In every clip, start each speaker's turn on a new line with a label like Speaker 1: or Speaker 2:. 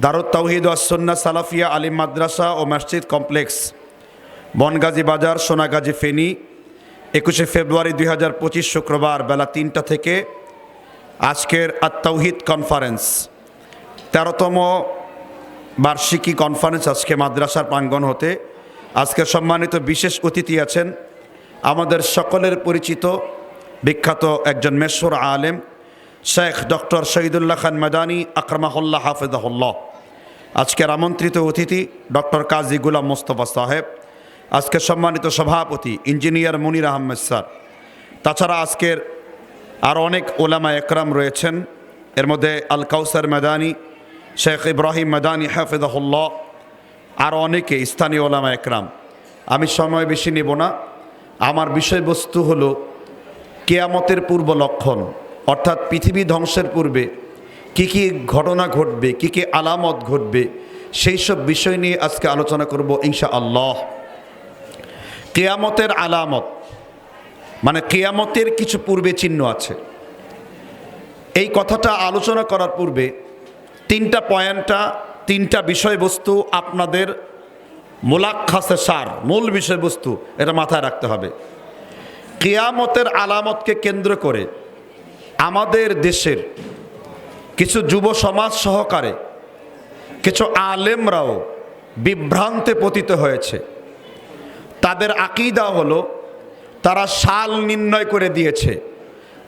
Speaker 1: দারুত তাওহিদ আসন্না সালাফিয়া আলিম মাদ্রাসা ও মসজিদ কমপ্লেক্স, বনগাজী বাজার, সোনাগাজী ফেনী, একুশে ফেব্রুয়ারি দুই হাজার পঁচিশ শুক্রবার বেলা তিনটা থেকে আজকের আত্মাউহিদ কনফারেন্স। তেরোতম বার্ষিকী কনফারেন্স আজকে মাদ্রাসার প্রাঙ্গণ হতে। আজকে সম্মানিত বিশেষ অতিথি আছেন আমাদের সকলের পরিচিত বিখ্যাত একজন মেশর আলেম শেখ ডক্টর শহীদুল্লাহ খান মাদানী, আকরমাহুল্লাহ হাফেজাহুল্লাহ। আজকের আমন্ত্রিত অতিথি ডক্টর কাজী গুলাম মোস্তফা সাহেব, আজকে সম্মানিত সভাপতি ইঞ্জিনিয়ার মুনির আহমেদ স্যার। তাছাড়া আজকের আরও অনেক ওলামা একরাম রয়েছেন, এর মধ্যে আল কাউসার মেদানি, শেখ ইব্রাহিম মেদানি হাফেজাহুল্লাহ আরও অনেকে স্থানীয় ওলামা একরাম। আমি সময় বেশি নেব না। আমার বিষয়বস্তু হলো কেয়ামতের পূর্ব লক্ষণ। অর্থাৎ পৃথিবী ধ্বংসের পূর্বে কি কি ঘটনা ঘটবে, কি কি আলামত ঘটবে, সেই সব বিষয় নিয়ে আজকে আলোচনা করব ইনশা আল্লাহ কেয়ামতের আলামত মানে কেয়ামতের কিছু পূর্বে চিহ্ন আছে। এই কথাটা আলোচনা করার পূর্বে তিনটা পয়েন্টটা, তিনটা বিষয়বস্তু আপনাদের মোলাক্ষাসে সার, মূল বিষয়বস্তু এটা মাথায় রাখতে হবে। কেয়ামতের আলামতকে কেন্দ্র করে আমাদের দেশের কিছু যুব সমাজ সহকারে, কিছু আলেমরাও বিভ্রান্তে পতিত হয়েছে। তাদের আকিদা হলো, তারা সাল নির্ণয় করে দিয়েছে।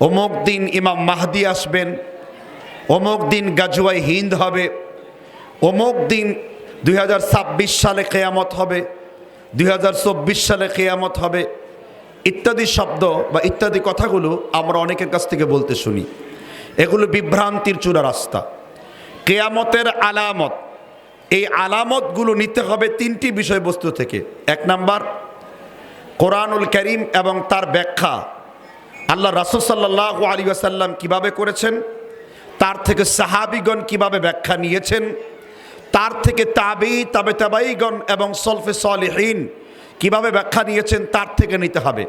Speaker 1: অমুক দিন ইমাম মাহদি আসবেন, অমুক দিন গাজুয়াই হিন্দ হবে, অমুক দিন দু হাজার ছাব্বিশ সালে কেয়ামত হবে, দুই হাজার চব্বিশ সালে কেয়ামত হবে। ইত্যাদি শব্দ বা ইত্যাদি কথাগুলো আমরা অনেকের কাছ থেকে বলতে শুনি। এগুলো বিভ্রান্তির চূড়া রাস্তা। কেয়ামতের আলামত। এই আলামতগুলো নিতে হবে তিনটি বিষয়বস্তু থেকে। এক নাম্বার, কোরআনুল করিম এবং তার ব্যাখ্যা। আল্লাহ রাসুল সাল্লাহ আলী আসাল্লাম কীভাবে করেছেন? তার থেকে সাহাবিগণ কীভাবে ব্যাখ্যা নিয়েছেন? তার থেকে তাবি তাবে তাবাইগণ এবং সলফে সলিহীন কীভাবে ব্যাখ্যা নিয়েছেন? তার থেকে নিতে হবে।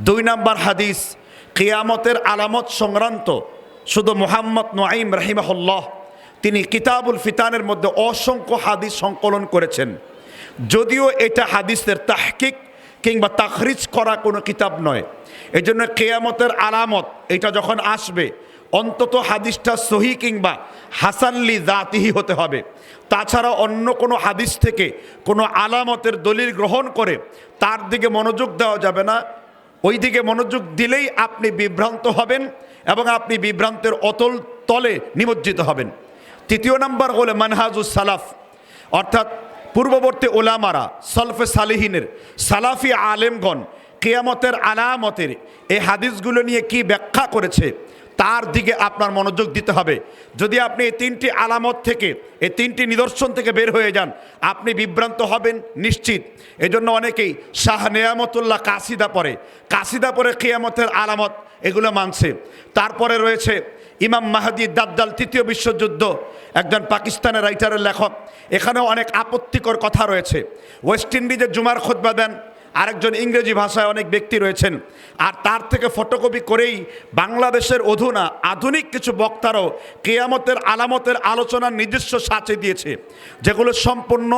Speaker 1: দুই নাম্বার হাদিস, কিয়ামতের আলামত সংক্রান্ত, শুধু মোহাম্মদ নাইম রাহিমাহুল্লাহ, তিনি কিতাবুল ফিতানের মধ্যে অসংখ্য হাদিস সংকলন করেছেন। যদিও এটা হাদিসের তাহকিক কিংবা তাখরিজ করা কোনো কিতাব নয়। এই জন্য কেয়ামতের আলামত, এটা যখন আসবে, অন্তত হাদিসটা সহি কিংবা হাসানলি জাতিহি হতে হবে। তাছাড়া অন্য কোনো হাদিস থেকে কোনো আলামতের দলিল গ্রহণ করে তার দিকে মনোযোগ দেওয়া যাবে না। ওই দিকে মনোযোগ দিলেই আপনি বিভ্রান্ত হবেন এবং আপনি বিভ্রান্তের অতল তলে নিমজ্জিত হবেন। তৃতীয় নাম্বার হলো মানহাজুস সালাফ। অর্থাৎ পূর্ববর্তী ওলামারা, সলফে সালেহিনের, সালাফি আলেমগণ, কেয়ামতের আলামতের এই হাদিসগুলো নিয়ে কি ব্যাখ্যা করেছে? তার দিকে আপনার মনোযোগ দিতে হবে। যদি আপনি এই তিনটি আলামত থেকে, এই তিনটি নিদর্শন থেকে বের হয়ে যান, আপনি বিভ্রান্ত হবেন নিশ্চিত। এজন্য অনেকেই শাহ নেয়ামতুল্লাহ কাসিদা পরে কাসিদা পরে কেয়ামতের আলামত, এগুলো মানছে। তারপরে রয়েছে ইমাম মাহাদি দাদ্দাল তৃতীয় বিশ্বযুদ্ধ, একজন পাকিস্তানের রাইটারের লেখক। এখানেও অনেক আপত্তিকর কথা রয়েছে। ওয়েস্ট ইন্ডিজের জুমার খোদবা দেন আরেকজন ইংরেজি ভাষায় অনেক ব্যক্তি রয়েছেন। আর তার থেকে ফটোকপি করেই বাংলাদেশের অধুনা আধুনিক কিছু বক্তারও কেয়ামতের আলামতের আলোচনার নিজস্ব সাঁচে দিয়েছে, যেগুলো সম্পূর্ণ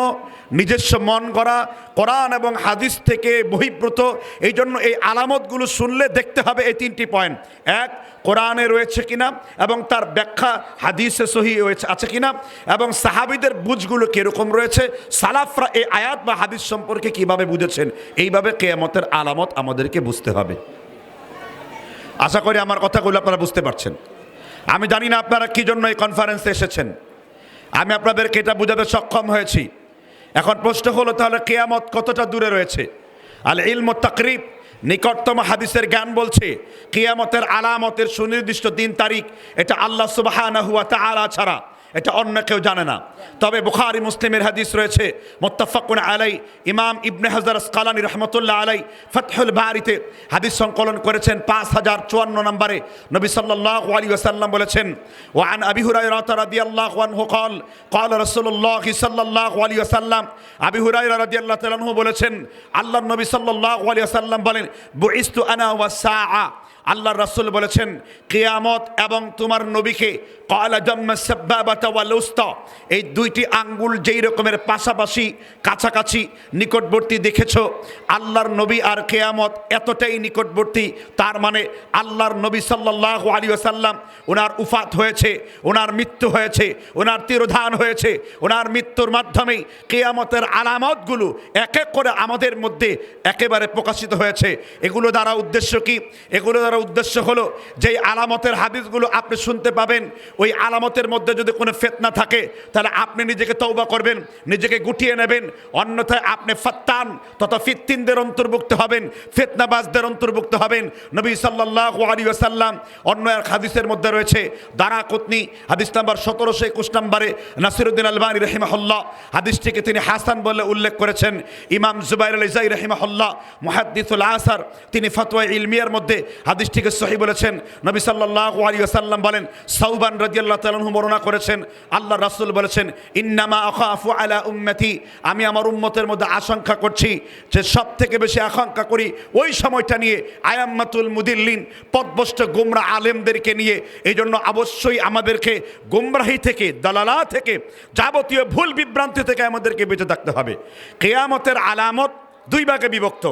Speaker 1: নিজস্ব মন করা কোরআন এবং হাদিস থেকে বহিপ্রত এই জন্য এই আলামতগুলো শুনলে দেখতে হবে এই তিনটি পয়েন্ট। এক কোরআনে রয়েছে কিনা এবং তার ব্যাখ্যা, হাদিসে সহি রয়েছে, আছে কিনা এবং সাহাবিদের বুঝগুলো কীরকম রয়েছে, সালাফরা এই আয়াত বা হাদিস সম্পর্কে কীভাবে বুঝেছেন, এইভাবে কেয়ামতের আলামত আমাদেরকে বুঝতে হবে। আশা করি আমার কথাগুলো আপনারা বুঝতে পারছেন। আমি জানি না আপনারা কী জন্য এই কনফারেন্সে এসেছেন। আমি আপনাদেরকে এটা বোঝাতে সক্ষম হয়েছি। এখন প্রশ্ন হলো তাহলে কেয়ামত কতটা দূরে রয়েছে? আল ইলম তাকরিব নিকটতম হাদিসের জ্ঞান বলছে কিয়ামতের আলামতের সুনির্দিষ্ট দিন তারিখ এটা আল্লাহ সুবাহ আলা ছাড়া। এটা অন্য কেউ জানে না। তবে বুখারি, মুসলিমের হাদিস রয়েছে, মোত্তাফাকুন আলাই ইমাম ইবনে হাজার স্কালানি রহমতুল্লাহ আলাই ফতহুল বাহারিতে হাদিস সংকলন করেছেন পাঁচ হাজার চুয়ান্ন নম্বরে। নবী সাল্লাহ আলী ওসাল্লাম বলেছেন ওয়ান আবি হুরাইরাত রাদিয়াল্লাহু আনহু কল কল রসুল্লাহ সাল্লাল্লাহু আলাইহি ওয়াসাল্লাম। আবি হুরাইরা রাদিয়াল্লাহু তাআলা বলেছেন, আল্লাহর নবী সাল্লাল্লাহু আলাইহি ওয়াসাল্লাম বলেন, বুইস্তু আনা ওয়া সা আল্লাহর রাসুল বলেছেন, কেয়ামত এবং তোমার নবীকে এই দুইটি আঙ্গুল যেই রকমের পাশাপাশি কাছাকাছি নিকটবর্তী দেখেছ, আল্লাহর নবী আর কেয়ামত এতটাই নিকটবর্তী, তার মানে আল্লাহর নবী সাল্লাল্লাহু আলাইহি ওয়াসাল্লাম ওনার উফাত হয়েছে, ওনার মৃত্যু হয়েছে, ওনার তিরোধান হয়েছে, ওনার মৃত্যুর মাধ্যমেই কেয়ামতের আলামতগুলো এক এক করে আমাদের মধ্যে একেবারে প্রকাশিত হয়েছে। এগুলো দ্বারা উদ্দেশ্য কি? এগুলো দ্বারা উদ্দেশ্য হলো, যেই আলামতের হাদিসগুলো আপনি শুনতে পাবেন ওই আলামতের মধ্যে যদি কোনো ফেতনা থাকে, তাহলে আপনি নিজেকে তৌবা করবেন, নিজেকে গুটিয়ে নেবেন। অন্যথায় আপনি ফাত্তান, তথা ফিত্তিনদের অন্তর্ভুক্ত হবেন, ফেতনাবাজদের অন্তর্ভুক্ত হবেন। নবী সাল্লাল্লাহু আলাইহি ওয়াসাল্লাম অন্য এক হাদিসের মধ্যে রয়েছে, দানা কুতনি, হাদিস নাম্বার সতেরোশো একুশ নম্বরে নাসিরুদ্দিন আলবানী রহিমাহুল্লাহ, হাদিসটিকে তিনি হাসান বলে উল্লেখ করেছেন। ইমাম জুবাইর আল ইজাই রহিমাহুল্লাহ, মুহাদ্দিসুল আসার, তিনি ফতোয়া ইলমিয়ার মধ্যে হাদিসটিকে সহি বলেছেন। নবী সাল্লাল্লাহু আলাইহি ওয়াসাল্লাম বলেন সাউবান রাদিয়াল্লাহু তাআলা বর্ণনা করেছেন, আল্লাহ রাসূল বলেছেন, ইন্নামা আখাফু আলা উম্মতি। আমি আমার উম্মতের মধ্যে আশঙ্কা করছি যে সব থেকে বেশি আশঙ্কা করি ওই সময়টা নিয়ে আয়াম্মাতুল মুদিল্লিন পদভষ্ট গোমরা আলেমদেরকে নিয়ে। এই জন্য অবশ্যই আমাদেরকে গোমরাহি থেকে, দালালা থেকে যাবতীয় ভুল বিভ্রান্তি থেকে আমাদেরকে বেঁচে থাকতে হবে। কেয়ামতের আলামত দুই ভাগে বিভক্ত।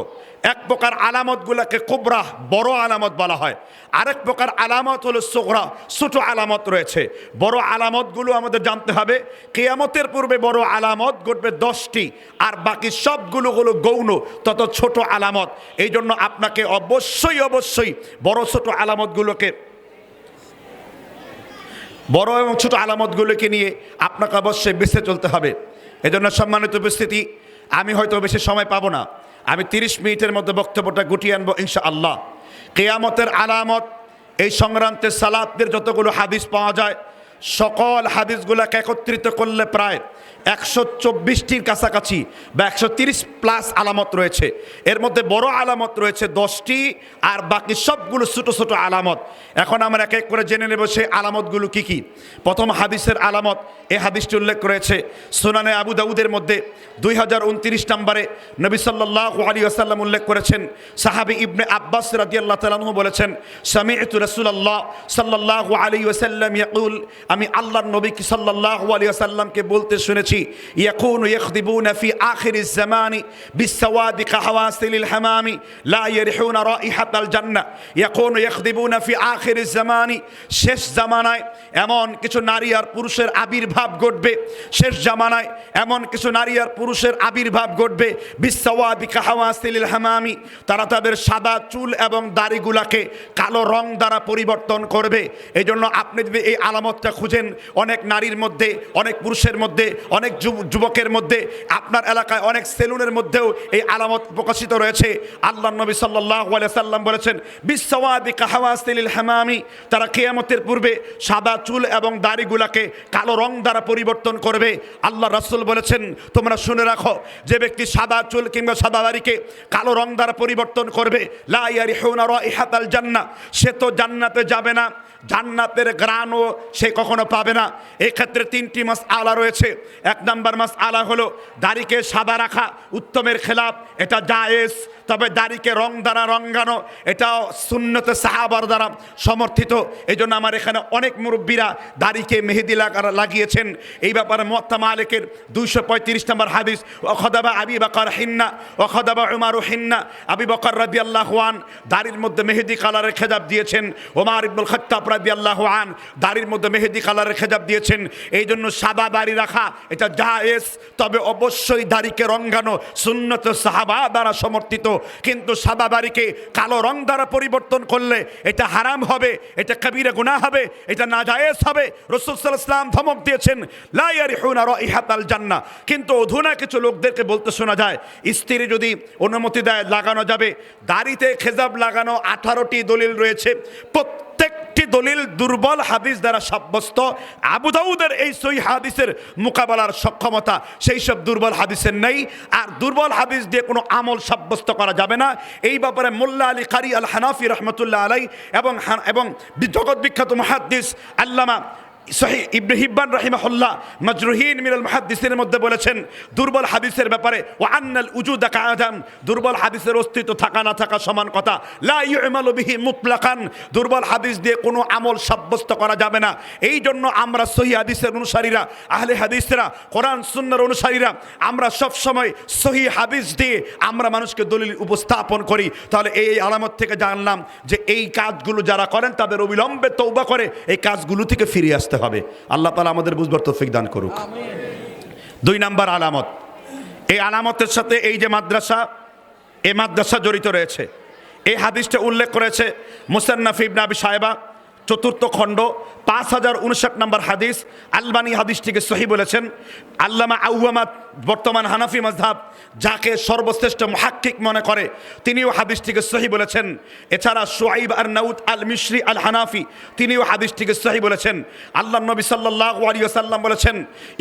Speaker 1: এক প্রকার আলামতগুলোকে কোবরা, বড় আলামত বলা হয়। আরেক প্রকার আলামত হলো সোগরা, ছোট আলামত রয়েছে। বড় আলামতগুলো আমাদের জানতে হবে, কেয়ামতের পূর্বে বড় আলামত ঘটবে দশটি, আর বাকি সবগুলো হলো গৌণ, তত ছোট আলামত। এই জন্য আপনাকে অবশ্যই অবশ্যই বড়, ছোট আলামতগুলোকে বড় এবং ছোট আলামতগুলোকে নিয়ে আপনাকে অবশ্যই বেছে চলতে হবে। এজন্য সম্মানিত উপস্থিতি আমি হয়তো বেশি সময় পাবো না। আমি তিরিশ মিনিটের মধ্যে বক্তব্যটা গুটিয়ে আনব ইনশা আল্লাহ কেয়ামতের আলামত, এই সংক্রান্তে সালাতদের যতগুলো হাদিস পাওয়া যায়, সকল হাদিসগুলোকে একত্রিত করলে প্রায় একশো চব্বিশটির কাছাকাছি বা একশো তিরিশ প্লাস আলামত রয়েছে। এর মধ্যে বড় আলামত রয়েছে দশটি আর বাকি সবগুলো ছোটো ছোটো আলামত। এখন আমরা এক এক করে জেনে নেব সেই আলামতগুলো কি কি। প্রথম হাদিসের আলামত এই হাদিসটি উল্লেখ করেছে সুনানে আবু দাউদের মধ্যে দুই হাজার উনত্রিশ নম্বরে নবী সাল্লাহ আলী আসাল্লাম উল্লেখ করেছেন, সাহাবি ইবনে আব্বাস রাদিয়াল্লাহ তালাহু বলেছেন সামি রসুল্লাহ সাল্লাহ আলী ওসাল্লাম ইয়াকুল, আমি আল্লাহর নবী সাল্লাহ আলী আসাল্লামকে বলতে শুনেছি يكون يخضبون في آخر الزمان بالسواد كحواسل الحمام لا يرحون رائحة الجنة يكون يخضبون في آخر الزمان শেষ জামানায় এমন কিছু নারী আর পুরুষের আবির্ভাব ঘটবে শেষ জামানায় এমন কিছু নারী আর পুরুষের আবির্ভাব ঘটবে বিশ্বওয়াদি কাহাওয়াসিল হামামি তারা তাদের সাদা চুল এবং দাড়িগুলাকে কালো রং দ্বারা পরিবর্তন করবে এই জন্য আপনি যদি এই আলামতটা খুঁজেন অনেক নারীর মধ্যে অনেক পুরুষের মধ্যে অনেক যুব- যুবকের মধ্যে, আপনার এলাকায় অনেক সেলুনের মধ্যেও এই আলামত প্রকাশিত রয়েছে। আল্লাহ নবী সাল্লাহ সাল্লাম বলেছেন বিশ্বওয়াদি কাহাওয়াসিল হামামি তারা কেয়ামতের পূর্বে সাদা চুল এবং দাড়িগুলাকে কালো রং দ্বারা পরিবর্তন করবে। আল্লাহ রাসূল বলেছেন, তোমরা শুনে রাখো, যে ব্যক্তি সাদা চুল কিংবা সাদা দাড়িকে কালো রং দ্বারা পরিবর্তন করবে, লা ইয়ারিহুনা রাইহাতাল জান্না সে তো জান্নাতে যাবে না। জান্নাতের গ্রানও সে কখনো পাবে না। এক্ষেত্রে তিনটি মাস আলা রয়েছে। এক নম্বর মাস আলা হলো দাড়িকে সাদা রাখা, উত্তমের খেলাফ, এটা জায়েজ। তবে দাড়িকে রং দ্বারা রঙ্গানো, এটাও সুন্নতে সাহাবার দ্বারা সমর্থিত। এই জন্য আমার এখানে অনেক মুরব্বীরা দাড়িকে মেহেদি লাগা, লাগিয়েছেন। এই ব্যাপারে মোত্তা মালিকের দুইশো পঁয়ত্রিশ নম্বর হাদিস অখদাবা আবি বাকর হিন্না অখদাবা উমারু হিন্না, আবি বকর রাদি আল্লাহান দাড়ির মধ্যে মেহেদি কালারের খেজাব দিয়েছেন। ওমার ইবনুল খত্তাব রাদি আল্লাহান দাড়ির মধ্যে মেহেদি কালারের খেজাব দিয়েছেন। এই জন্য সাদা দাড়ি রাখা, এটা জায়েজ, তবে অবশ্যই দাড়িকে রঙ্গানো সুন্নত সাহাবা দ্বারা সমর্থিত। কিন্তু সাদা বাড়িকে কালো রং দ্বারা পরিবর্তন করলে এটা হারাম হবে, এটা কবিরা গুনাহ হবে, এটা না নাজায়েজ হবে। রসুলাম ধমক দিয়েছেন আল জান্না কিন্তু অধুনা কিছু লোকদেরকে বলতে শোনা যায়, স্ত্রী যদি অনুমতি দেয়, লাগানো যাবে। দাড়িতে খেজাব লাগানো আঠারোটি দলিল রয়েছে। প্রত্যেকটি দলিল দুর্বল হাদিস দ্বারা সাব্যস্ত। আবুদাউদের এই সই হাদিসের মোকাবেলার সক্ষমতা, সেই সব দুর্বল হাদিসের নেই। আর দুর্বল হাদিস দিয়ে কোনো আমল সাব্যস্ত করা যাবে না। এই ব্যাপারে মোল্লা আলী কারি আল হানাফি রহমতুল্লাহ আলাই এবং এবং জগৎ বিখ্যাত মহাদ্দিস আল্লামা সহি ইবনে হিব্বান রাহিমাহুল্লাহ মাজরুহিন মিনাল মুহাদ্দিসিনের মধ্যে বলেছেন, দুর্বল হাদিসের ব্যাপারে ওয়া আন্নাল উজুদা কাআদাম, দুর্বল হাদিসের অস্তিত্ব থাকা না থাকা সমান কথা। লা ইউমালু বিহি মুতলাকান, দুর্বল হাদিস দিয়ে কোনো আমল সাব্যস্ত করা যাবে না। এই জন্য আমরা সহি হাদিসের অনুসারীরা, আহলে হাদিসরা, কোরআন সুন্নাহর অনুসারীরা, আমরা সব সময় সহি হাদিস দিয়ে আমরা মানুষকে দলিল উপস্থাপন করি। তাহলে এই এই আলামত থেকে জানলাম যে এই কাজগুলো যারা করেন, তাদের অবিলম্বে তৌবা করে, এই কাজগুলো থেকে ফিরে আসতে হবে। আল্লাহ তালা আমাদের বুঝবার তৌফিক দান করুক। দুই নাম্বার আলামত। এই আলামতের সাথে এই যে মাদ্রাসা এ মাদ্রাসা জড়িত রয়েছে। এই হাদিসটা উল্লেখ করেছে মুসান্নাফ ইবনে আবি সাহেবা চতুর্থ খণ্ড, পাঁচ হাজার উনষাট নম্বর হাদিস, আলবানি হাদিসটিকে সহি বলেছেন। আল্লামা আউয়ামাত বর্তমান হানাফি মজহাব যাকে সর্বশ্রেষ্ঠ মহাক্কিক মনে করে, তিনিও হাদিসটিকে সহি বলেছেন। এছাড়া সোয়াইব আর নাউদ আল মিশরি আল হানাফি, তিনিও হাদিসটিকে সহি বলেছেন। আল্লাহ নবী সাল্লাহ আলিয়াল্লাম বলেছেন,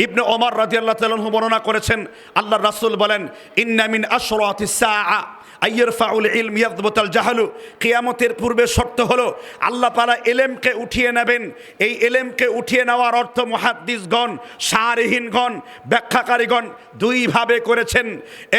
Speaker 1: ইবনে ওমর রাজিয়াল্লাহ তালহু বর্ণনা করেছেন আল্লাহ রাসূল বলেন ইন্নামিন আশরাতিস সাআ। আইয়ের ফাউল ইলম ইয়াদবতাল জাহালু। কিয়ামতের পূর্বে শর্ত হলো, আল্লাহ তালা এলেমকে উঠিয়ে নেবেন। এই এলেমকে উঠিয়ে নেওয়ার অর্থ মহাদ্দিসগণ, সারহীনগণ, ব্যাখ্যাকারীগণ দুইভাবে করেছেন।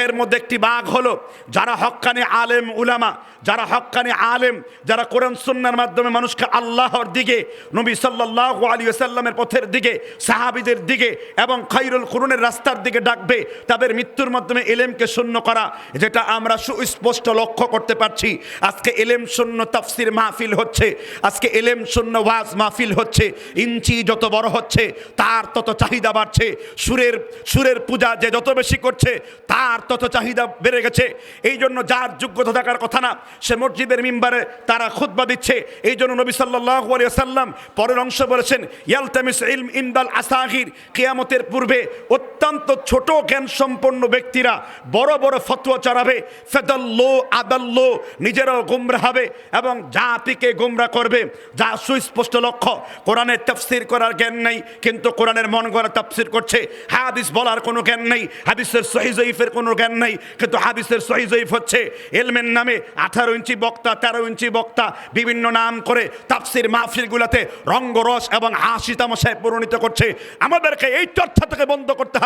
Speaker 1: এর মধ্যে একটি বাঘ হলো, যারা হক্কানি আলেম উলামা, যারা হক্কানি আলেম, যারা কোরআন সুন্নার মাধ্যমে মানুষকে আল্লাহর দিকে, নবী সাল্লাহ আলী সাল্লামের পথের দিকে, সাহাবিদের দিকে এবং খাইরুল কুরুনের রাস্তার দিকে ডাকবে, তাদের মৃত্যুর মাধ্যমে এলেমকে শূন্য করা, যেটা আমরা সুস্পষ্ট লক্ষ্য করতে পারছি। আজকে এলেম শূন্য তাফসির মাহফিল হচ্ছে। আজকে এলেম শূন্য ওয়াজ মাহফিল হচ্ছে। ইঞ্চি যত বড় হচ্ছে, তার তত চাহিদা বাড়ছে। সুরের সুরের পূজা যে যত বেশি করছে, তার তত চাহিদা বেড়ে গেছে। এই জন্য যার যোগ্যতা থাকার কথা না, সে মসজিদের মিম্বারে তারা খুতবা দিচ্ছে। এই জন্য নবী সাল্লাহ সাল্লাম পরের অংশ বলেছেন, ইয়ালতামিস ইলম ইন্দাল আসাহির কেয়ামতের পূর্বে অত্যন্ত ছোট জ্ঞান সম্পন্ন ব্যক্তিরা বড় বড় ফতোয়া চড়াবে ফেদাল্লো, আদাল্লো, নিজেরাও গুমরা হবে এবং জাতিকে গুমরা করবে। যা সুস্পষ্ট লক্ষ্য। কোরআনের তাফসির করার জ্ঞান নেই, কিন্তু কোরআনের মন গড়া তাফসির করছে। হাদিস বলার কোনো জ্ঞান নেই, হাদিসের সহি জয়ীফের কোনো জ্ঞান নেই, কিন্তু হাদিসের সহি জয়ীফ হচ্ছে এলমের নামে আঠারো ইঞ্চি বক্তা, তেরো ইঞ্চি বক্তা, বিভিন্ন নাম করে তাফসির মাহফিলগুলোতে রঙ্গরস এবং হাসি তামাশায় পরিণত করছে। আমাদেরকে এই চর্চা থেকে বন্ধ করতে হবে।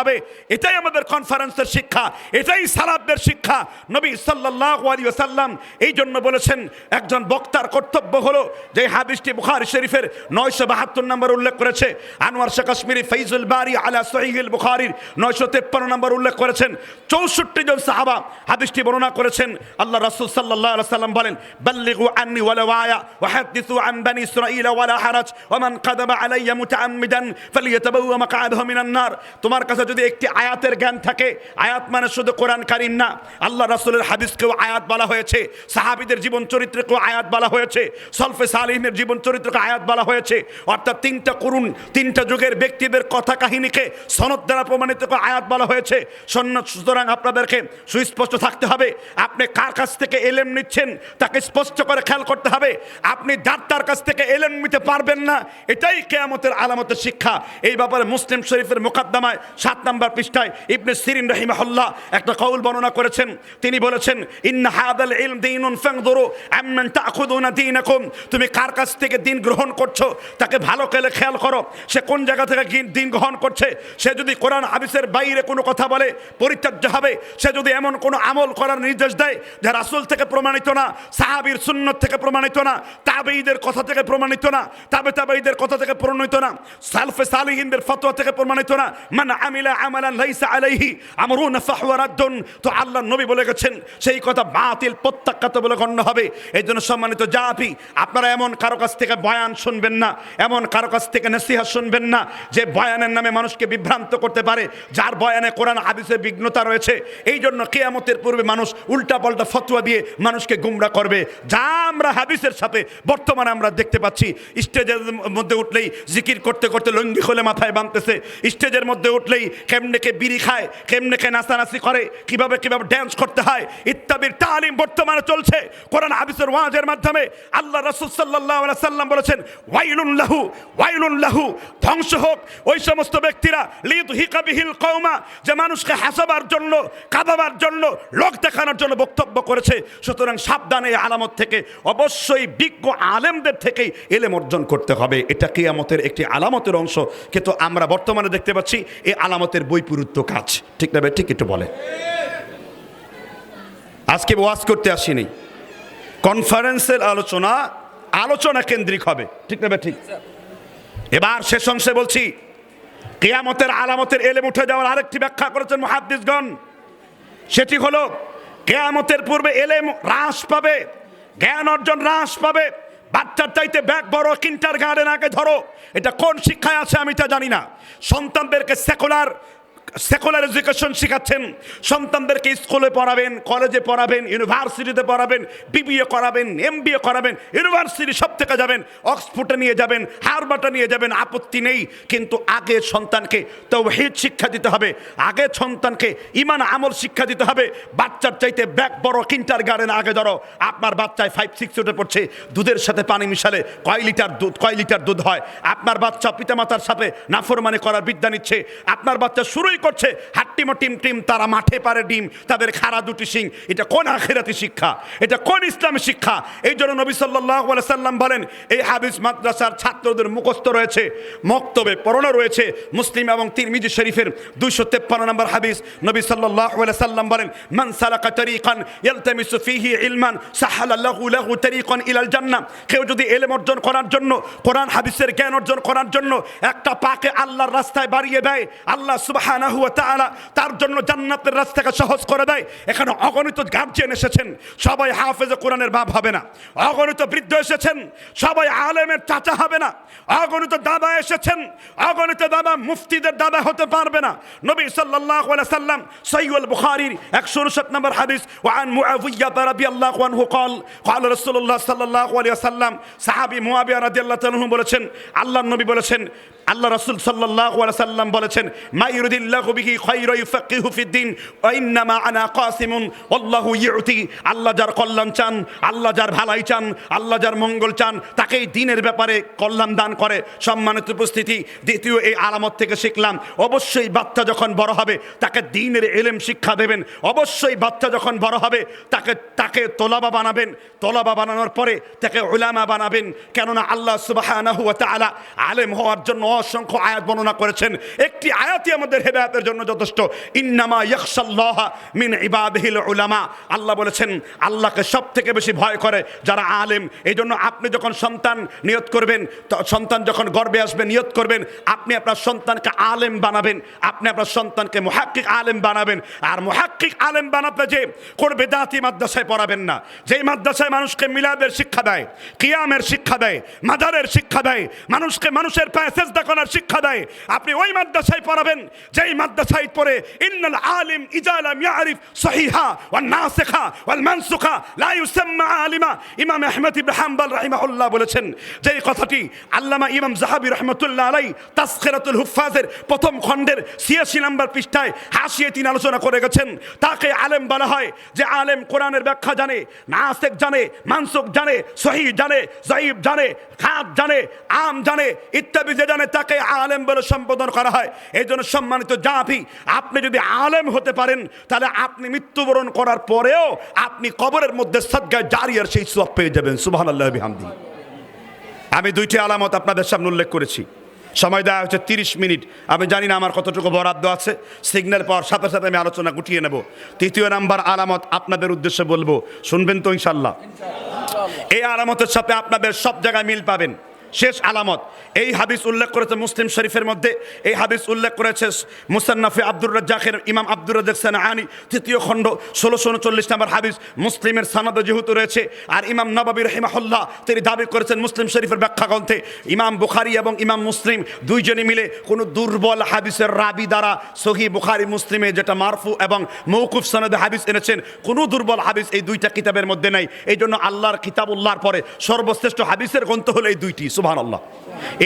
Speaker 1: এটাই আমাদের কনফারেন্সের শিক্ষা, এটাই সালাবদের শিক্ষা। নবী সাল্লাহ আলী সাল্লাম এই জন্য বলেছেন, একজন বক্তার কর্তব্য হলো যে হাদিসটি বুখারি শরীফের নয়শো বাহাত্তর নম্বর উল্লেখ করেছে, আনোয়ার শাহ কাশ্মীরি ফৈজুল বারি আলা সহিল বুখারির নয়শো তেপ্পান্ন নম্বর উল্লেখ করেছেন। চৌষট্টি জন সাহাবা হাদিসটি বর্ণনা করেছেন। আল্লাহ রাসূল আলাইহি সাল্লাম বলেন, বাল্লিগু আন্নি ওয়ালা ওয়ায়া ওয়াহাদিসু আন বানি ইসরাঈল ওয়ালা হারাজ ওয়ামান কাযাবা আলাইয়া মুতাআম্মিদান ফালিয়াতাবাওয়া মাকআদাহু মিনান নার। তোমার কাছে যদি একটি আয়াতের জ্ঞান থাকে, আয়াত মানে শুধু কোরআন কারীম না, আল্লাহ রাসূলের হাদিসকেও আয়াত বলা হয়েছে, সাহাবীদের জীবন চরিত্রকেও আয়াত বলা হয়েছে, সলফে সালিহিনের জীবন চরিত্রকে আয়াত বলা হয়েছে। অর্থাৎ তিনটা করুন তিনটা যুগের ব্যক্তিদের কথা কাহিনীকে সনদ দ্বারা প্রমাণিত আয়াত বলা হয়েছে। সন্ন সুতরাং আপনাদেরকে সুস্পষ্ট থাকতে হবে, আপনি কার কাছ থেকে এলেম নিচ্ছেন তাকে স্পষ্ট করে খেয়াল করতে হবে, আপনি যার তার কাছ থেকে এলেম নিতে পারবেন না, এটাই কেয়ামতের আলামতের শিক্ষা। এই ব্যাপারে মুসলিম শরীফের মোকদ্দমায় সাত নম্বর পৃষ্ঠায় ইবনে সিরিন রহিমাহুল্লাহ একটা কৌল বর্ণনা করেছেন। তিনি বলেছেন, ইন্না হাদাল ইলম দীনুন ফানজুরু আম্মান তাখুদুনা দীনাকুম। তুমি কার কাছ থেকে দিন গ্রহণ করছ? তাকে ভালো করে খেয়াল করো। সে কোন জায়গা থেকে দিন গ্রহণ করছে? সে যদি কোরআন হাদিসের বাইরে কোনো কথা বলে, পরিত্যাজ্য হবে। সে যদি এমন কোনো আমল করার নির্দেশ দেয়, যা রাসূল থেকে প্রমাণিত না, সাহাবীর সুন্নত থেকে প্রমাণিত না, তাবেঈদের কথা থেকে প্রমাণিত না, তাবে তাবেঈদের কথা থেকে প্রমাণিত না, সালফে সালিহিনদের ফতোয়া থেকে প্রমাণিত না, মান আমিলা আমালান নবী বলে গেছেন, সেই কথা বাতিল প্রত্যাখ্যাত বলে গণ্য হবে। এই জন্য সম্মানিত জাতি, আপনারা এমন কারও কাছ থেকে বয়ান শুনবেন না, এমন কারও কাছ থেকে নসিহত শুনবেন না, যে বয়ানের নামে মানুষকে বিভ্রান্ত করতে পারে, যার বয়ানে কোরআন, হাদিসে বিঘ্নতা রয়েছে। এই জন্য কেয়ামতের পূর্বে মানুষ উল্টা উল্টাপাল্টা ফতোয়া দিয়ে মানুষকে গুমরা করবে। যা আমরা হাদিসের সাথে, বর্তমানে আমরা দেখতে পাচ্ছি, স্টেজের মধ্যে উঠলেই জিকির করতে করতে লঙ্গি খোলে মাথায় বাঁধতেছে। স্টেজের মধ্যে উঠলেই কেমনে কে বিড়ি খায়, কেমনে কে নাচানাচি করে, কীভাবে কীভাবে ড্যান্স করতে হয়, ইত্যাদির তালিম বর্তমানে চলছে। কোরআন হাদিসের ওয়াজের মাধ্যমে আল্লাহ রাসূল আলাইহি সাল্লাম বলেছেন, ওয়াইলুন লাহু ওয়াইলুন লাহু, ধ্বংস হোক। ওই সমস্ত ব্যক্তিরা, লিদহিকা বিহিল কৌমা যে মানুষকে হাসাবার জন্য, কাঁদাবার জন্য, লোক দেখানোর জন্য বক্তব্য করেছে। সুতরাং সাবধানে আলামত থেকে অবশ্যই বিজ্ঞ আলেমদের থেকেই এলেম অর্জন করতে হবে। এটা কিয়ামতের একটি আলামতের অংশ। কিন্তু আমরা বর্তমানে দেখতে পাচ্ছি, এই আলামতের বৈপরীত্য কাজ। ঠিক না ঠিক একটু বলে আজকে ওয়াজ করতে আসিনি। কনফারেন্সের আলোচনা আলোচনা কেন্দ্রিক হবে। ঠিক না ঠিক। এবার শেষ অংশে বলছি, কেয়ামতের আলামতের এলেম উঠে যাওয়ার আরেকটি ব্যাখ্যা করেছেন মহাদ্দিসগণ। সেটি হলো, কেয়ামতের পূর্বে এলেম হ্রাস পাবে, জ্ঞান অর্জন হ্রাস পাবে বাচ্চার চাইতে ব্যাগ বড় কিন্টার গার্ডেন আগে ধরো। এটা কোন শিক্ষায় আছে আমি তা জানি না। সন্তানদেরকে সেকুলার সেকুলার এডুকেশন শেখাচ্ছেন। সন্তানদেরকে স্কুলে পড়াবেন কলেজে পড়াবেন ইউনিভার্সিটিতে পড়াবেন বিবিএ করাবেন এমবিএ করাবেন ইউনিভার্সিটি সব থেকে যাবেন, অক্সফোর্ডে নিয়ে যাবেন হারবার্টে নিয়ে যাবেন, আপত্তি নেই। কিন্তু আগে সন্তানকে তৌহিদ শিক্ষা দিতে হবে, আগে সন্তানকে ইমান আমল শিক্ষা দিতে হবে। বাচ্চার চাইতে ব্যাগ বড় কিন্টার গার্ডেন আগে ধরো, আপনার বাচ্চায় ফাইভ সিক্স উঠে পড়ছে, দুধের সাথে পানি মিশালে কয় লিটার দুধ, কয় লিটার দুধ হয়? আপনার বাচ্চা পিতামাতার সাথে নাফরমানি করার বিদ্যা নিচ্ছে, আপনার বাচ্চা শুরুই করছে হাট্টিমো টিম টিম তারা মাঠে পারে ডিম, তাদের খাড়া দুটি সিং এটা কোন আখেরাতি শিক্ষা? এটা কোন ইসলামী শিক্ষা? এই জন্য নবী সাল্লাহ সাল্লাম বলেন, এই হাবিজ মাদ্রাসার ছাত্রদের মুখস্থ রয়েছে, মক্তবে পড়ানো রয়েছে, মুসলিম এবং তিরমিজি শরীফের দুইশো তেপ্পান্ন নম্বর হাদিস। নবী সাল্লাহ সাল্লাম বলেন, মান সালাকা তরিকান ইয়ালতামিসু ফিহি ইলমান সাহালাল্লাহু লাহু তরিকান ইলাল জান্নাহ কেউ যদি এলেম অর্জন করার জন্য, কোরআন, হাদিসের জ্ঞান অর্জন করার জন্য একটা পাকে আল্লাহর রাস্তায় বাড়িয়ে দেয়, আল্লাহ সুবহানাহু তাআলা তার জন্য জান্নাতের রাস্তাকে সহজ করে দেয় এখানে অগণিত গার্জিয়ান এসেছেন সবাই হাফেজে কোরআনের বাপ হবে না অগণিত বৃদ্ধ এসেছেন সবাই আলেমের চাচা হবে না অগণিত দাদা এসেছেন অগণিত দাদা মুফতিদের দাদা হতে পারবে না নবী সাল্লাল্লাহু আলাইহি সাল্লাম সহিহুল বুখারীর 169 নম্বর হাদিস ওয়ান মুআবিয়া রাদিয়াল্লাহু আনহু قال قال رسول الله صلى الله عليه وسلم সাহাবী মুআবিয়া রাদিয়াল্লাহু তাআলা বলেছেন আল্লাহর নবী বলেছেন আল্লাহ রাসূল সাল্লাম বলেছেন, মা ইউরিদিল্লাহু বিহি খায়রা ইউফাক্কিহু ফিদ্দিন ওয়া ইন্নামা আনা কাসিমুন আল্লাহু যার কল্যাণ চান, আল্লাহ যার ভালাই চান, আল্লাহ যার মঙ্গল চান, তাকেই দিনের ব্যাপারে কল্যাণ দান করে। সম্মানিত উপস্থিতি, দ্বিতীয় এই আলামত থেকে শিখলাম, অবশ্যই বাচ্চা যখন বড় হবে, তাকে দিনের এলেম শিক্ষা দেবেন। অবশ্যই বাচ্চা যখন বড় হবে, তাকে তাকে তোলাবা বানাবেন। তোলাবা বানানোর পরে তাকে উলামা বানাবেন। কেননা আল্লাহ তাআলা আলেম হওয়ার জন্য অসংখ্য আয়াত বর্ণনা করেছেন। একটি আয়াতই আমাদের হেদায়েতের জন্য যথেষ্ট। ইন্নামা ইয়াখশাল্লাহ মিন ইবাদিহিল উলামা। আল্লাহ বলেছেন, আল্লাহকে সব থেকে বেশি ভয় করে যারা আলেম। এই জন্য আপনি যখন সন্তান নিয়ত করবেন সন্তান যখন গর্বে আসবে, নিয়ত করবেন, আপনি আপনার সন্তানকে আলেম বানাবেন। আপনি আপনার সন্তানকে মহাক্কিক আলেম বানাবেন। আর মহাক্কিক আলেম বানাতে যে কোন বেদাতি মাদ্রাসায় পড়াবেন না। যেই মাদ্রাসায় মানুষকে মিলাদের শিক্ষা দেয়, কিয়ামের শিক্ষা দেয়, মাদারের শিক্ষা দেয়, মানুষকে মানুষের পায়ে সেজদা করার শিক্ষা দেয়। আপনি ওই মাদ্রাসায় পড়াবেন, যেই মাদ্রাসায় পড়ে, ইন্নাল আলিম ইজালাম ইয়ারিফ সহিহা ওয়ান নাসিখা ওয়াল মানসুখা লা ইউসাম্মা আলিমা। ইমাম আহমদ ইবনে হাম্বল রাহিমাহুল্লাহ বলেছেন যে এই কথাটি আল্লামা ইমাম জাহাবি রহমতুল্লাহ আলাই তাসখিরাতুল হুফাজের প্রথম খণ্ডের ছিয়াশি নম্বর পৃষ্ঠায় হাসিয়ে তিনি আলোচনা করে গেছেন। তাকে আলেম বলা হয়, যে আলেম কোরআনের ব্যাখ্যা জানে নাসেক জানে মানসুক জানে সহি জানে জয়ীব জানে, খাদ জানে, আম জানে, ইত্যাদি যে জানে তাকে আলেম বলে সম্বোধন করা হয়। এই জন্য সম্মানিত জাফি, আপনি যদি আলেম হতে পারেন, তাহলে আপনি মৃত্যুবরণ করার পরেও আপনি কবরের মধ্যে সদ্গায় জারিয়ার সেই সব পেয়ে যাবেন। সুবাহ আল্লাহ আমি দুইটি আলামত আপনাদের সামনে উল্লেখ করেছি। সময় দেওয়া হচ্ছে তিরিশ মিনিট। আমি জানি না আমার কতটুকু বরাদ্দ আছে। সিগন্যাল পাওয়ার সাথে সাথে আমি আলোচনা গুটিয়ে নেব। তৃতীয় নাম্বার আলামত আপনাদের উদ্দেশ্যে বলব। শুনবেন তো ইনশাল্লাহ এই আলামতের সাথে আপনাদের সব জায়গায় মিল পাবেন। শেষ আলামত। এই হাদিস উল্লেখ করেছে মুসলিম শরীফের মধ্যে। এই হাদিস উল্লেখ করেছে মুসান্নাফে আব্দুর রাজ্জাকের ইমাম আব্দুর রাজ্জাক সানাআনি তৃতীয় খণ্ড, ষোলোশো উনচল্লিশ নম্বর হাদিস। মুসলিমের সানাদ যেহেতু রয়েছে, আর ইমাম নবাবী রহিমাহুল্লাহ, তিনি দাবি করেছেন মুসলিম শরীফের ব্যাখ্যা গ্রন্থে ইমাম বুখারি এবং ইমাম মুসলিম দুইজনে মিলে কোনো দুর্বল হাদিসের রাবি দ্বারা সহি বুখারি মুসলিমে যেটা মারফু এবং মৌকুফ সনদে হাদিস এনেছেন, কোনো দুর্বল হাদিস এই দুইটা কিতাবের মধ্যে নাই। এই জন্য আল্লাহর কিতাবুল্লাহর পরে সর্বশ্রেষ্ঠ হাদিসের গ্রন্থ হলো এই দুইটি। সুবহান আল্লাহ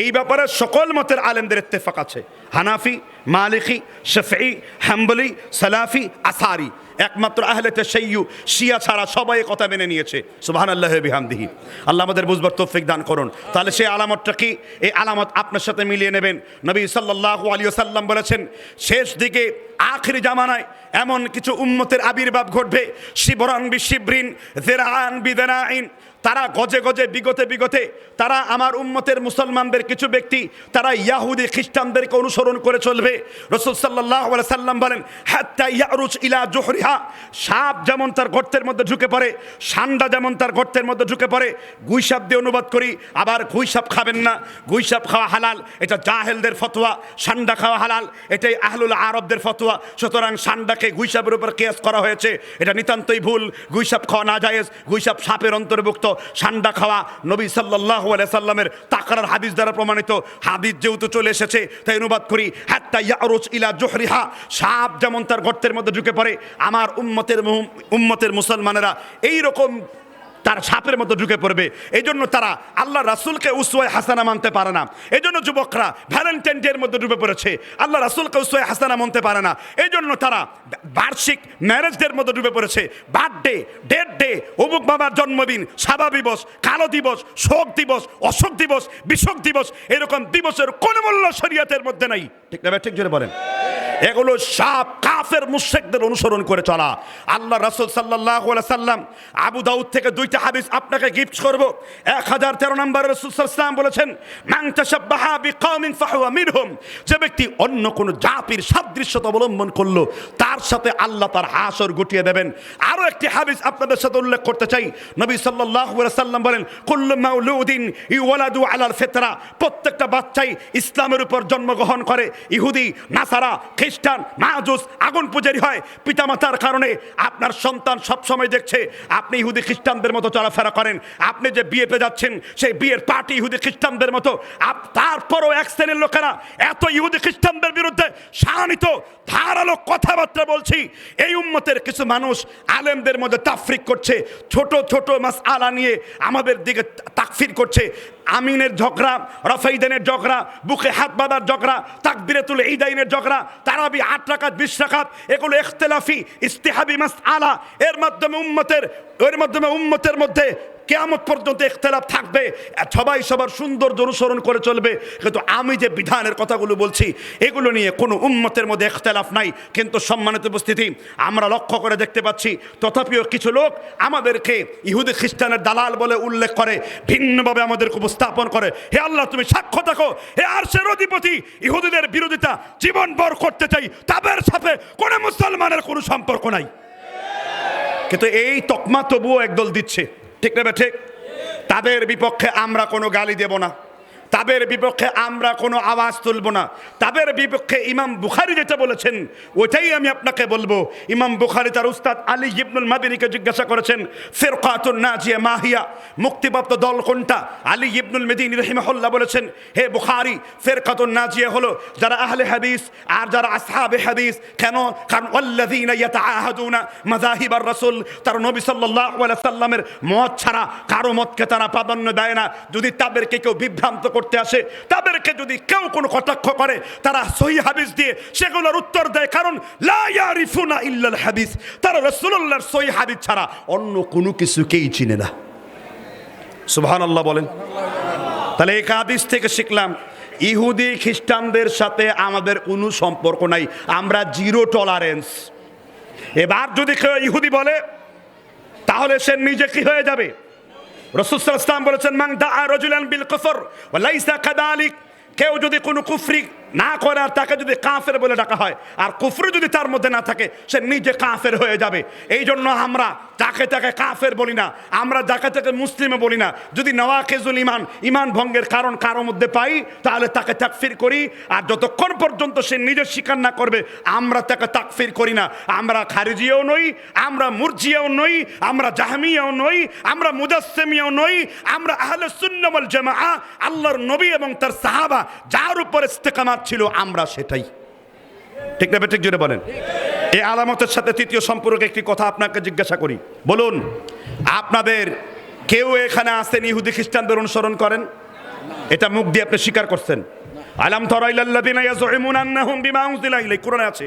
Speaker 1: এই ব্যাপারে সকল মতের আলেমদের ইত্তেফাক আছে। হানাফি মালিকি শফি হাম্বলি, সালাফি, আসারি। একমাত্র আহলেতে সেইয়ু শিয়া ছাড়া সবাই কথা মেনে নিয়েছে। সুবাহান আল্লাহ বিহামদিহি। আল্লাহ আমাদের বুঝবার তৌফিক দান করুন। তাহলে সেই আলামতটা কি? এই আলামত আপনার সাথে মিলিয়ে নেবেন। নবী সাল্লাহ আলী সাল্লাম বলেছেন, শেষ দিকে আখিরি জামানায় এমন কিছু উম্মতের আবির্ভাব ঘটবে। শিবরান বি শিবরিন জেরান বিদেরাইন তারা গজে গজে, বিগতে বিগতে তারা আমার উম্মতের মুসলমানদের কিছু ব্যক্তি, তারা ইয়াহুদি খ্রিস্টানদেরকে অনুসরণ করে চলবে। রসুল সাল্লাহ সাল্লাম বলেন, হাত্তা ইয়ারুজ ইলা জোহরিহা। সাপ যেমন তার গর্তের মধ্যে ঢুকে পড়ে, সান্ডা যেমন তার গর্তের মধ্যে ঢুকে পড়ে গুইসাপ দিয়ে অনুবাদ করি, আবার গুইসাপ খাবেন না। গুইসাপ খাওয়া হালাল, এটা জাহেলদের ফতোয়া, সান্ডা খাওয়া হালাল, এটাই আহলুল আরবদের ফতোয়া। সুতরাং সান্ডাকে গুইসাপের উপর কেস করা হয়েছে, এটা নিতান্তই ভুল। গুইসাপ খাওয়া না জায়েজ গুইসাপ সাপের অন্তর্ভুক্ত। সান্ডা খাওয়া নবী সাল্লাহ সাল্লামের তাকার হাদিস দ্বারা প্রমাণিত। হাদিস যেহেতু চলে এসেছে, তাই অনুবাদ করি, হাত্তা ইয়ারুজ ইলা জোহরিহা। সাপ যেমন তার গর্তের মধ্যে ঢুকে পড়ে, আমার উম্মতের উম্মতের মুসলমানেরা এই রকম তার সাপের মতো ঢুকে পড়বে। এই জন্য তারা আল্লাহ রাসুলকে উসওয়ায় হাসানা মানতে পারে না। এই জন্য যুবকরা ভ্যালেন্টাইন ডের মধ্যে ডুবে পড়েছে। আল্লাহ রাসুলকে উসওয়ায় হাসানা মানতে পারে না। এই জন্য তারা বার্ষিক ম্যারেজ ডের মধ্যে ডুবে পড়েছে। বার্থডে ডেট ডে অমুক বাবার জন্মদিন, সাবা দিবস, কালো দিবস, শোক দিবস, অশোক দিবস, বিশোক দিবস, এরকম দিবসের কোনো মূল্য শরীয়তের মধ্যে নাই। ঠিক না ঠিক জোরে বলেন। এগুলো সাপ, কাফের, মুশেকদের অনুসরণ করে চলা। আল্লাহ রাসুল সাল্লাহ সাল্লাম আবু দাউদ থেকে দুইটা হাদিস আপনাকে গিফট করব। এক হাজার তেরো নম্বর রসুল সাল্লাম বলেছেন যে ব্যক্তি অন্য কোনো জাতির সাদৃশ্যতা অবলম্বন করল, তার সাথে আল্লাহ তার হাসর গুটিয়ে দেবেন। আরও একটি হাদিস আপনাদের সাথে উল্লেখ করতে চাই। নবী সাল্লাহ সাল্লাম বলেন, কুল্লু মাউলুদিন ইওয়ালাদু আলাল ফেতরা। প্রত্যেকটা বাচ্চাই ইসলামের উপর জন্মগ্রহণ করে। ইহুদি, নাসারা খ্রিস্টান মাজুস আগুন পূজারি হয়। পিতামাতার কারণে আপনার সন্তান সবসময় দেখছে, আপনি ইহুদি খ্রিস্টানদের মতো চলাফেরা করেন। আপনি যে বিয়েতে যাচ্ছেন, সেই বিয়ের পার্টি ইহুদি খ্রিস্টানদের মতো। তারপরও এক শ্রেণির লোকেরা এত ইহুদি খ্রিস্টানদের বিরুদ্ধে শানিত, ধারালো কথাবার্তা বলছি। এই উম্মতের কিছু মানুষ আলেমদের মধ্যে তাফরিক করছে, ছোট ছোট মাস আলা নিয়ে আমাদের দিকে তাকফির করছে। আমিনের ঝগড়া, রফাইদানের ঝগড়া, বুকে হাত বাঁধার ঝগড়া তাকবিরে তুলে ঈদাইনের ঝগড়া, তারাবি আট রাখাত বিশ রাকাত, এগুলো এখতলাফি ইস্তেহাবি মাস আলা এর মাধ্যমে উম্মতের, এর মাধ্যমে উম্মতের মধ্যে কেয়ামত পর্যন্ত ইখতলাফ থাকবে আর সবাই সবার সৌন্দর্য অনুসরণ করে চলবে। কিন্তু আমি যে বিধানের কথাগুলো বলছি, এগুলো নিয়ে কোনো উম্মতের মধ্যে ইখতলাফ নাই। কিন্তু সম্মানিত উপস্থিতি, আমরা লক্ষ্য করে দেখতে পাচ্ছি, তথাপিও কিছু লোক আমাদেরকে ইহুদি খ্রিস্টানের দালাল বলে উল্লেখ করে, ভিন্নভাবে আমাদেরকে উপস্থাপন করে। হে আল্লাহ, তুমি সাক্ষ্য দেখো, হে আরশের অধিপতি, ইহুদিদের বিরোধিতা জীবনভর করতে চাই, তাদের সাথে কোনো মুসলমানের কোনো সম্পর্ক নাই। কিন্তু এই তকমা তবুও একদল দিচ্ছে। ঠিক না ঠিক? তাদের বিপক্ষে আমরা কোনো গালি দেব না। তাদের বিপক্ষে আমরা কোনো আওয়াজ তুলব না। তাদের বিপক্ষে ইমাম বুখারি যেটা বলেছেন, ওইটাই আমি আপনাকে বলব। ইমাম বুখারি তার উস্তাদ আলী ইবনুল মাদিনীকে জিজ্ঞাসা করেছেন, ফেরকাতুন নাজিয়া মাহিয়া মুক্তিপ্রাপ্ত দল কোনটা? আলী ইবনুল মেদিনী রহিমাহুল্লাহ বলেছেন, হে বুখারি, ফেরকাতুন নাজিয়া হলো যারা আহলে হাদিস আর যারা আসহাবে হাদিস। কেন? কারণ ওয়াল্লাযীনা ইয়াতাআহাদুনা মাযাহিবার রাসূল, তার নবী সাল্লাল্লাহু আলাইহি সাল্লামের মত ছাড়া কারও মতকে তারা প্রাধান্য দেয় না। যদি তাদেরকে কেউ বিভ্রান্ত করতে আসে, তাদেরকে যদি কেউ কোনো কটাক্ষ করে, তারা সহি হাদিস দিয়ে সেগুলোর উত্তর দেয়। কারণ, লা ইয়ারিফুনা ইল্লাল হাদিস। তারা রাসূলুল্লাহর সহি হাদিস ছাড়া অন্য কোনো কিছুকেই চিনে না। সুবহানাল্লাহ বলেন। তাহলে এই হাদিস থেকে শিখলাম, ইহুদি খ্রিস্টানদের সাথে আমাদের কোনো সম্পর্ক নাই, আমরা জিরো টলারেন্স। এবার যদি কেউ ইহুদি বলে, তাহলে সে নিজে কি হয়ে যাবে? রসুল ইসলাম বলেছেন মাং দা রজুলান বিল কুফর ওয়া লাইসা কাদালিক কেউ যদি কোনো কুফরি না করে আর তাকে যদি কাফের বলে ডাকা হয়, আর কুফরি যদি তার মধ্যে না থাকে, সে নিজে কাফের হয়ে যাবে। এই জন্য আমরা যাকে তাকে কাফের বলি না, আমরা যাকে তাকে মুসলিমে বলি না। যদি নওয়াকেজুল ইমান ইমান ভঙ্গের কারণ কারও মধ্যে পাই, তাহলে তাকে তাকফির করি। আর যতক্ষণ পর্যন্ত সে নিজের স্বীকার না করবে, আমরা তাকে তাকফির করি না। আমরা খারিজিও নই, আমরা মুরজিয়াও নই, আমরা জাহামিয়াও নই, আমরা মুজাসসিমিয়াও নই, আমরা আহলে সুন্নাওয়াল জামাআ, আল্লাহর নবী এবং তার সাহাবা, যার উপর ইস্তেকামাত ছিল আমরা সেটাই। ঠিক না ঠিক জুড়ে বলেন? এই আলামতের সাথে তৃতীয় সম্পর্কে একটি কথা আপনাকে জিজ্ঞাসা করি। বলুন, আপনাদের কেউ এখানে আসেন, ইহুদি খ্রিস্টানদের অনুসরণ করেন? এটা মুখ দিয়ে আপনি স্বীকার করছেন।
Speaker 2: আলাম তরাইলাল্লাযিনা ইয়াজউমুনা আন্নাহুম বিমা উনজিলা ইলাইক কোরআনে আছে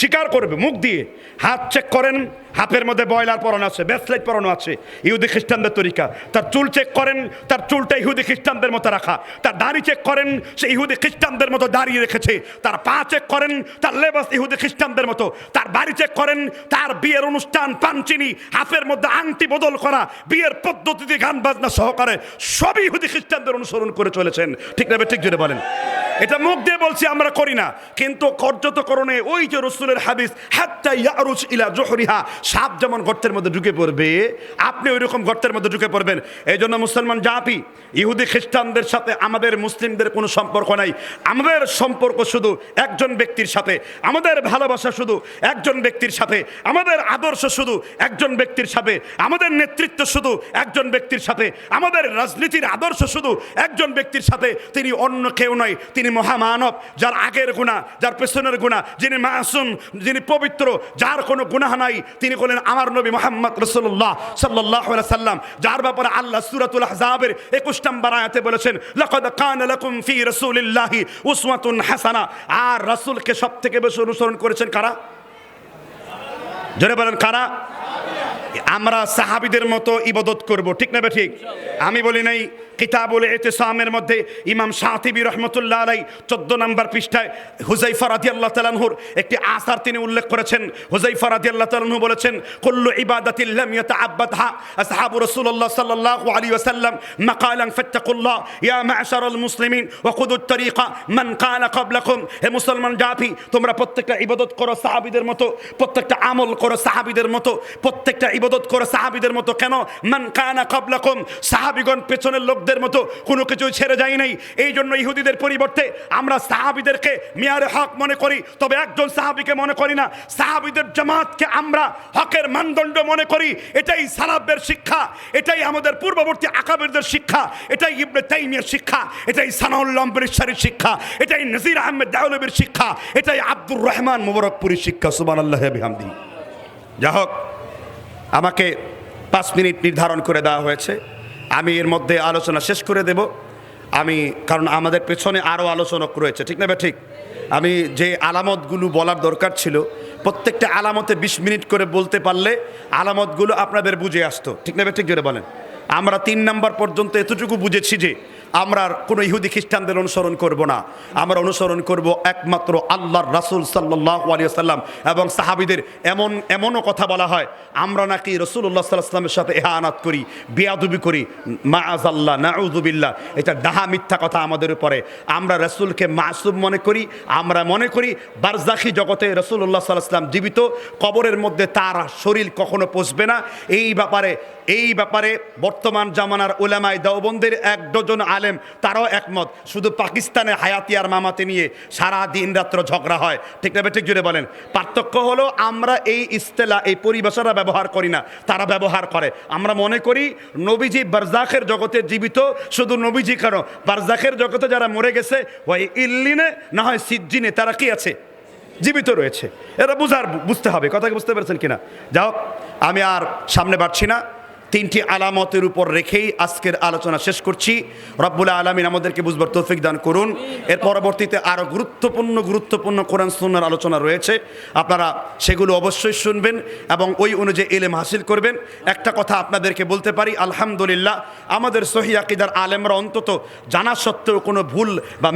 Speaker 2: স্বীকার করবে, মুখ দিয়ে হাত চেক করেন, হাতের মধ্যে বয়লার পরানো আছে ব্যাসলাইট পরানো আছে, ইহুদি খ্রিস্টানদের তরিকা। তার চুল চেক করেন, তার চুলটা ইহুদি খ্রিস্টানদের মতো রাখা। তার দাড়ি চেক করেন, সে ইহুদি খ্রিস্টানদের মতো দাঁড়িয়ে রেখেছে। তার পা চেক করেন, তার লেবাস ইহুদি খ্রিস্টানদের মতো। তার বাড়ি চেক করেন, তার বিয়ের অনুষ্ঠান, পানচিনি, হাফের মধ্যে আংটি বদল করা, বিয়ের পদ্ধতিতে গান বাজনা সহকারে সবই ইহুদি খ্রিস্টানদের অনুসরণ করে চলেছেন। ঠিক না ঠিক জুড়ে বলেন। এটা মুখ দিয়ে বলছি, আমরা করি না। কিন্তু কার্যতকরণে ওই যে রসুলের হাদিস, হাত্তা ইয়ারুজ ইলা জোহরিহা, সাপ যেমন গর্তের মধ্যে ঢুকে পড়বে, আপনি ওই রকম গর্তের মধ্যে ঢুকে পড়বেন। এই জন্য মুসলমান জাপি ইহুদি খ্রিস্টানদের সাথে আমাদের মুসলিমদের কোনো সম্পর্ক নাই। আমাদের সম্পর্ক শুধু একজন ব্যক্তির সাথে, আমাদের ভালোবাসা শুধু একজন ব্যক্তির সাথে, আমাদের আদর্শ শুধু একজন ব্যক্তির সাথে, আমাদের নেতৃত্ব শুধু একজন ব্যক্তির সাথে, আমাদের রাজনীতির আদর্শ শুধু একজন ব্যক্তির সাথে, তিনি অন্য কেউ নয়, তিনি মহামানব, যার আগের গুণা, যার পেছনের গুণা, যিনি মাসুম, যিনি পবিত্র, যার কোনো গুনাহ নাই, তিনি বলেন আমার নবী মোহাম্মদ রসুল্লাহ সাল্লাহ সাল্লাম, যার ব্যাপারে আল্লাহ সুরাতুল আহজাবের একুশ নম্বর আয়াতে বলেছেন, লাকাদ কানা লাকুম ফি রাসূলিল্লাহি উসওয়াতুন হাসানা। আর রাসূলকে সবথেকে বেশি অনুসরণ করেছেন কারা? জোরে বলেন, কারা? আমরা সাহাবিদের মতো ইবাদত করব, ঠিক না বে ঠিক? আমি বলি নাই কিতাবুল এতেসামের মধ্যে ইমাম শাহতিবি রহমতুল্লাহ আলাই চোদ্দ নম্বর পৃষ্ঠায় হুজাইফা রাদি আল্লাহ তালানহুর একটি আসার তিনি উল্লেখ করেছেন। হুজাইফা রাদি আল্লাহ তালানহু বলেছেন, কুল্লু ইবাদাতিল্লাম ইয়াতাআব্বাদহা আসহাবু রাসূলুল্লাহ সাল্লাল্লাহু আলাইহি ওয়াসাল্লাম মাকালান ফাত্তাকুল্লাহ, ইয়া মা'শারাল মুসলিমিন ওয়া খুদুত তরিকা মান কানা ক্বাবলাকুম। হে মুসলমান জাতি, তোমরা প্রত্যেকটা ইবাদত করো সাহাবীদের মতো, প্রত্যেকটা আমল করো সাহাবীদের মতো, প্রত্যেকটা ইবাদত করো সাহাবীদের মতো। কেন? মান কানা ক্বাবলাকুম। সাহাবীগণ পেছনের লোকদের মতো কোনো কিছু ছেড়ে যায় নাই। এই জন্য ইহুদিদের পরিবর্তে আমরা সাহাবীদেরকে মিয়ারে হক মনে করি, তবে একজন সাহাবিকে মনে করি না। সাহাবীদের জামাতকে আমরা হকের মানদণ্ড মনে করি। এটাই সালাবের শিক্ষা, এটাই আমাদের পূর্ববর্তী আকাবেরদের শিক্ষা, এটাই ইবনে তাইমিয়ার শিক্ষা, এটাই সানাউল্লাহ শিক্ষা, এটাই নজির আহমেদ দাউলবের শিক্ষা, এটাই আব্দুর রহমান মুবারকপুরীর শিক্ষা, সুবহানাল্লাহি ওয়া বিহামদিহি যা হোক আমাকে পাঁচ মিনিট নির্ধারণ করে দেওয়া হয়েছে। আমি এর মধ্যে আলোচনা শেষ করে দেব। আমি, কারণ আমাদের পেছনে আরও আলোচনা রয়েছে, ঠিক না বা ঠিক। আমি যে আলামতগুলো বলার দরকার ছিল, প্রত্যেকটা আলামতে বিশ মিনিট করে বলতে পারলে আলামতগুলো আপনাদের বুঝে আসতো, ঠিক না ঠিক জোরে বলেন। আমরা তিন নাম্বার পর্যন্ত এতটুকু বুঝেছি যে আমরা কোনো ইহুদি খ্রিস্টানদের অনুসরণ করব না। আমরা অনুসরণ করব একমাত্র আল্লাহর রাসূল সাল্লাহ আলিয়াল্লাম এবং সাহাবিদের এমন, এমনও কথা বলা হয়, আমরা নাকি রসুল্লাহ সাল্লাহামের সাথে এহানাত করি, বিয়াদুবি করি মা আজাল্লাহ নাউজুবিল্লাহ এটা ডাহা মিথ্যা কথা আমাদের উপরে। আমরা রসুলকে মাসুম মনে করি, আমরা মনে করি বারজাখি জগতে রসুল্লাহ সাল্লাহাম জীবিত, কবরের মধ্যে তার শরীর কখনো পচবে না। এই ব্যাপারে এই ব্যাপারে বর্তমান জামানার ওলামায় দেওবন্দের এক ডজন আলেম, তারাও একমত। শুধু পাকিস্তানে হায়াতি আর মামাতে নিয়ে সারা দিন রাত্র ঝগড়া হয়। ঠিক না ঠিক জুড়ে বলেন। পার্থক্য হলো আমরা এই ইস্তেলা, এই পরিভাষাটা ব্যবহার করি না, তারা ব্যবহার করে। আমরা মনে করি নবীজি বারজাখের জগতে জীবিত, শুধু নবীজি কেন? বারজাখের জগতে যারা মরে গেছে ওই ইল্লিনে, না হয় সিজ্জিনে, তারা কি আছে? জীবিত রয়েছে। এরা বুঝার, বুঝতে হবে। কথাকে বুঝতে পেরেছেন কিনা? যাও আমি আর সামনে বাড়ছি না। তিনটি আলামতের উপর রেখেই আজকের আলোচনা শেষ করছি। রব্বুল আলমিন আমাদেরকে বুঝবার তৌফিক দান করুন। এর পরবর্তীতে আরও গুরুত্বপূর্ণ গুরুত্বপূর্ণ কোরআন সুন্নার আলোচনা রয়েছে। আপনারা সেগুলো অবশ্যই শুনবেন এবং ওই অনুযায়ী এলেম হাসিল করবেন। একটা কথা আপনাদেরকে বলতে পারি, আলহামদুলিল্লাহ, আমাদের সহি আকিদার আলেমরা অন্তত জানা সত্ত্বেও কোনো ভুল বা